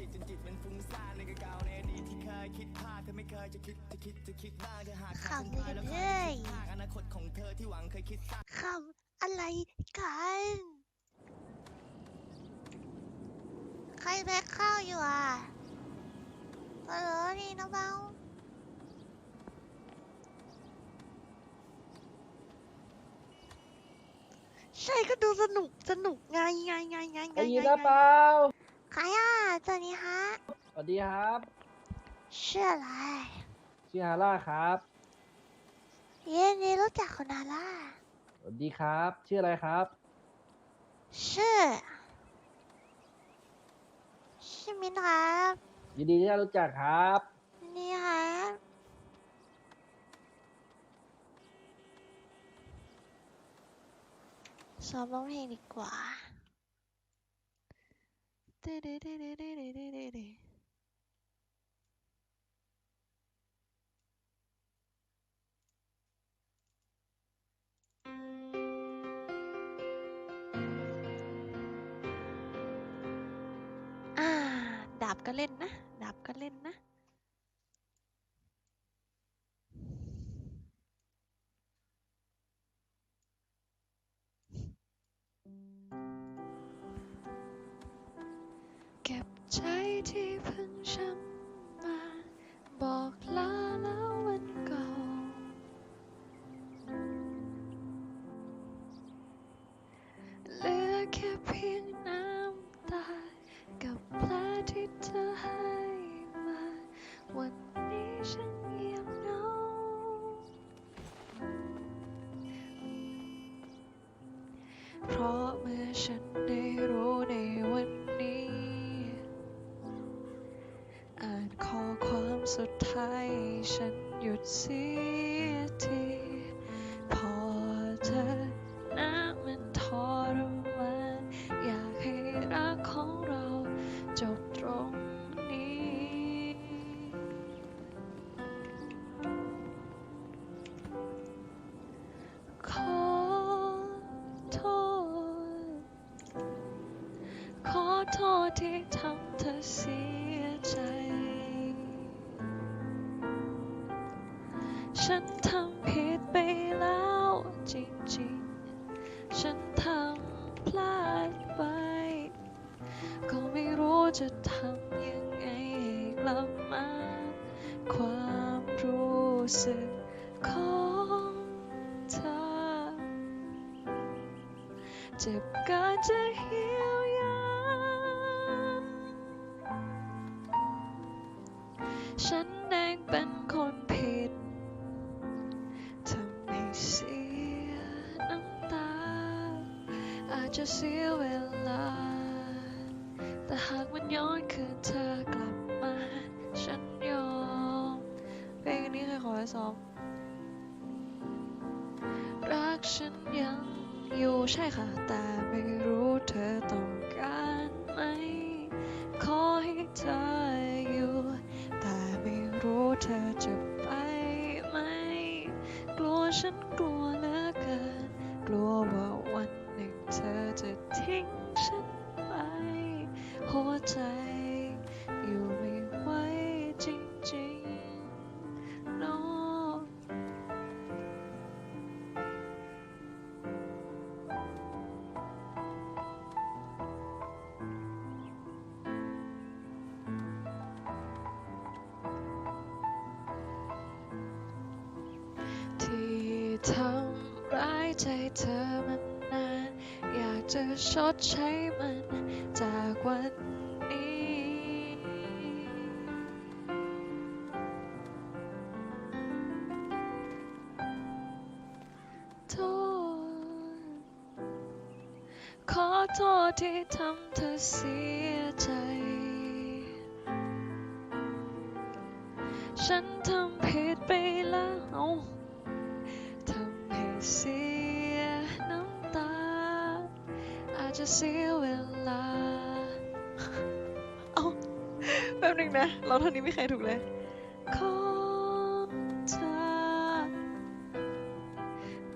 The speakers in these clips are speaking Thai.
รียสเซนซิทีฟจนจิตมันฟุ้งซ่านในกระเกาในอดีตที่เคยคิดพลาดเธอไม่เคยจะคิดจะคิดจะคิดบ้างเธอหากขำไปพลาดแล้วคิดภาคอนาคตของเธอที่หวังเคยคิดสร้างคำอะไรกัน ใครแบกข้าวอยู่อะฮัลโหลนี่น้องเบาใช่ก็ดูสนุกสนุกไงไงไงไงไงได้ยินไงหรือเปล่า ใครอะสวัสดีฮะสวัสดีครับชื่ออะไรชื่อฮาร่าครับเย็นนี้รู้จักคนนาล่าสวัสดีครับ ชื่ออะไรครับ ชื่อชื่อมินครับยินดีที่ได้รู้จักครับ นี่ครับซ้อมร้องเพลงดีกว่า อ่า ดาบก็เล่นนะ ดาบก็เล่นนะ ที่เพิ่งช้ำมา บอกลาแล้ววันเก่า เหลือแค่เพียงน้ำตา กับแผลที่เธอให้มา วันนี้ฉันเงียบเหงาเพราะเมื่อฉัน see ฉันทำผิดไปแล้วจริงๆ ฉันทำพลาดไป ก็ไม่รู้จะทำยังไงให้กลับมา ความรู้สึกของเธอ เจ็บกินจะเยียวยาฉันเองเป็นคนผิด จะเสียเวลา แต่หากมันย้อนคืนเธอกลับมา ฉันยอม เพลงนี้เคยขอให้ซ้อม รักฉันยังอยู่ใช่ค่ะ แต่ไม่รู้เธอต้องการไหม ขอให้เธออยู่ แต่ไม่รู้เธอจะไปไหม กลัวฉัน จะทิ้งฉันไป หัวใจอยู่ไม่ไหวจริงๆ no ที่ทำร้ายใจเธอมัน จะชดใช้มันจากวันนี้ โทษ ขอโทษที่ทำเธอเสียใจ ฉันทำผิดไปแล้วทำให้เสีย จะเสียเวลา เอาแป๊บนึงนะ เราเท่านี้ไม่ใครถูกเลยของเธอ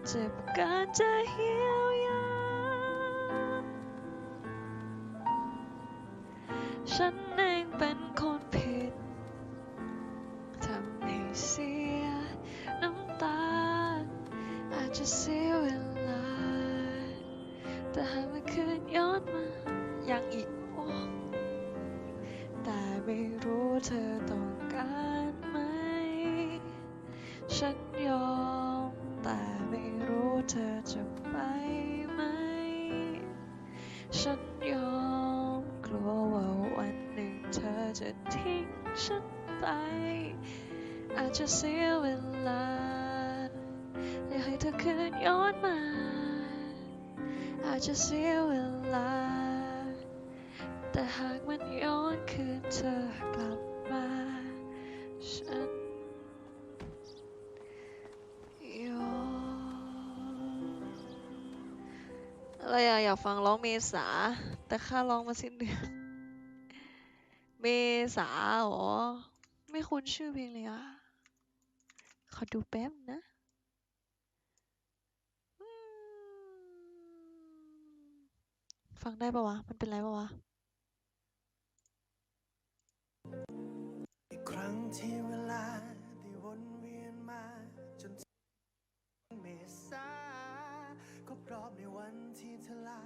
เจ็บการจะเยียวยาฉันเองเป็นคนผิดทำให้เสียน้ำตา อาจจะเสียเวลา แต่หากไมันคืน ย้อนมา ยังอีกโอ้แต่ไม่รู้เธอต้องการไหม ฉันยอม แต่ไม่รู้เธอจะไปไหม ฉันยอม กลัวว่าวันหนึ่งเธอจะทิ้งฉันไป อาจจะเสียเวลา อยากให้เธอคืนย้อนมาอาจจะเสียเว ลา แต่หากมันย้อนคืนเธอกลับมา ฉันยอมอะไรอะอยากฟังร้องเมษา แต่ค่าร้องมาสิ้นเดือน เมษาหรอ ไม่คุ้นชื่อเพลงเลยอะขอดูแป๊บนะอืม ฟังได้ปะวะ มันเป็นไรปะวะอีกครั้งที่เวลาได้วนเวียนมาจนเมษาครบรอบในวันที่เธอลา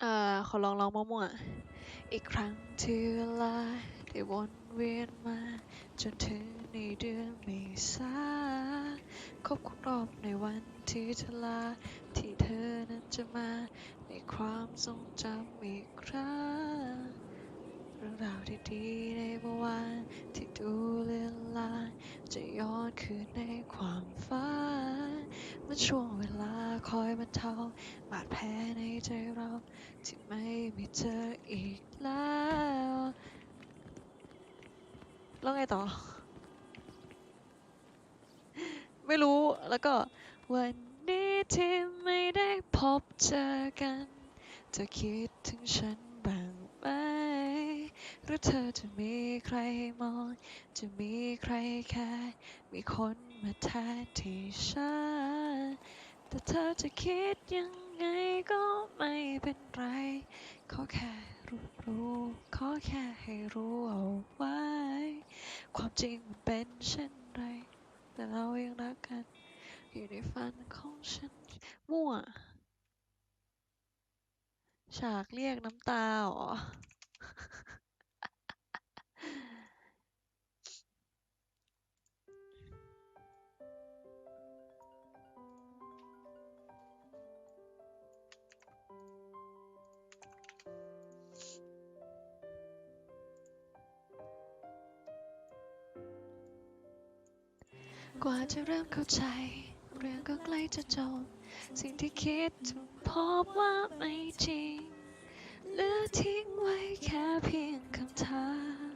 เอ่อขอลองร้องมั่วๆอีกครั้งที่เวลาได้วนเวียนมาจนถึงในเดือนเมษา ครบรอบในวันที่เธอลาที่เธอนั้นจะมา ในความทรงจำอีกครั้งเรื่องราวที่ดีในเมื่อวานที่ดูเลือนลางจะย้อนคืนในความฝันเมื่อช่วงเวลาคอยบรรเทาบาดแผลในใจเราที่ไม่มีเธออีกแล้ว แล้วไงต่อ ไม่รู้แล้วก็วันนี้ที่ไม่ได้พบเจอกัน จะคิดถึงฉันบ้างไหมหรือเธอจะมีใครมอง จะมีใครแค่มีคนมาแทนที่ฉันแต่เธอจะคิดยังไงก็ไม่เป็นไรขอแค่รู้รู้ขอแค่ให้รู้เอาไว้ ความจริงมันเป็นเช่นไร แต่เรายังรักกัน อยู่ในฝันของฉัน มั่ว ฉากเรียกน้ำตาเหรอ กว่าจะเริ่มเข้าใจ เรื่องก็ใกล้จะจบ สิ่งที่คิดพบว่าไม่จริงเหลือทิ้งไว้แค่เพียงคำถาม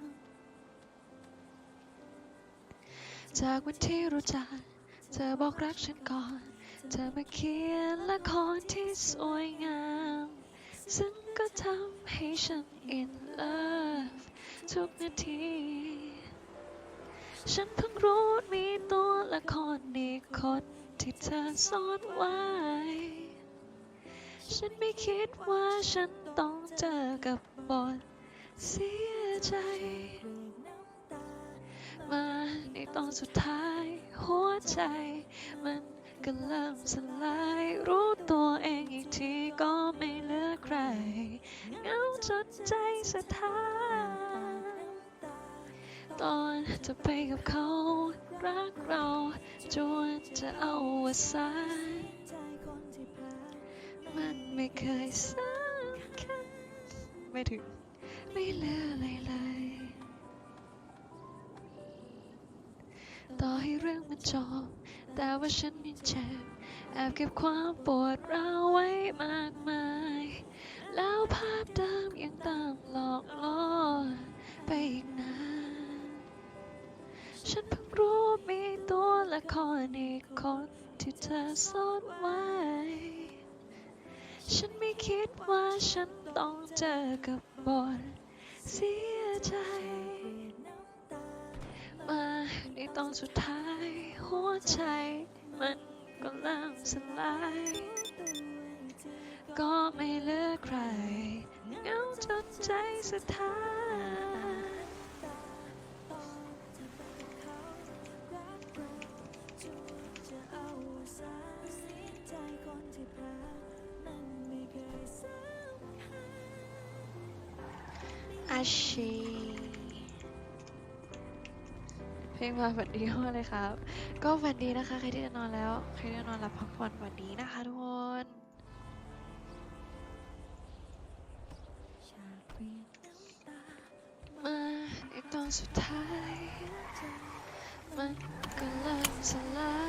จากวันที่รู้จัก เธอบอกรักฉันก่อน เธอมาเขียนละครที่สวยงาม ซึ่งก็ทำให้ฉัน in love ทุกนาที ฉันเพิ่งรู้มีตัวละครอีกคนที่เธอซ่อนไว้ ฉันไม่คิดว่าฉันต้องเจอกับบทเสียใจ มาในตอนสุดท้ายหัวใจ มันก็เริ่มสลายรู้ตัวเองอีกทีก็ไม่เหลือใครเงาจนใจสะท้าน ตอนจะไปกับเขารักเราจนจะเอาวสานมันไม่เคยสำคัญไม่ถึง ไม่เหลืออะไรเลยต่อให้เรื่องมันจบแต่ว่าฉันยังเจ็บแอบเก็บความปวดร้าวไว้มากมาย แล้วภาพเดิมยังตามหลอกล่อ ซ่อนไว้ ฉันไม่คิดว่าฉันต้องเจอกับบทเสียใจ มาในตอนสุดท้าย หัวใจมันก็เริ่มสลาย ก็ไม่เหลือใคร เงาจนใจสุดท้าย อาชีเพลงมาฝันดีมากเลยครับ ก็ฝันดีนะคะ ใครที่จะนอนแล้ว ใครที่จะนอนหลับพักผ่อนฝันดีนะคะทุกคนมาในตอนสุดท้ายมันก็เริ่มสลาย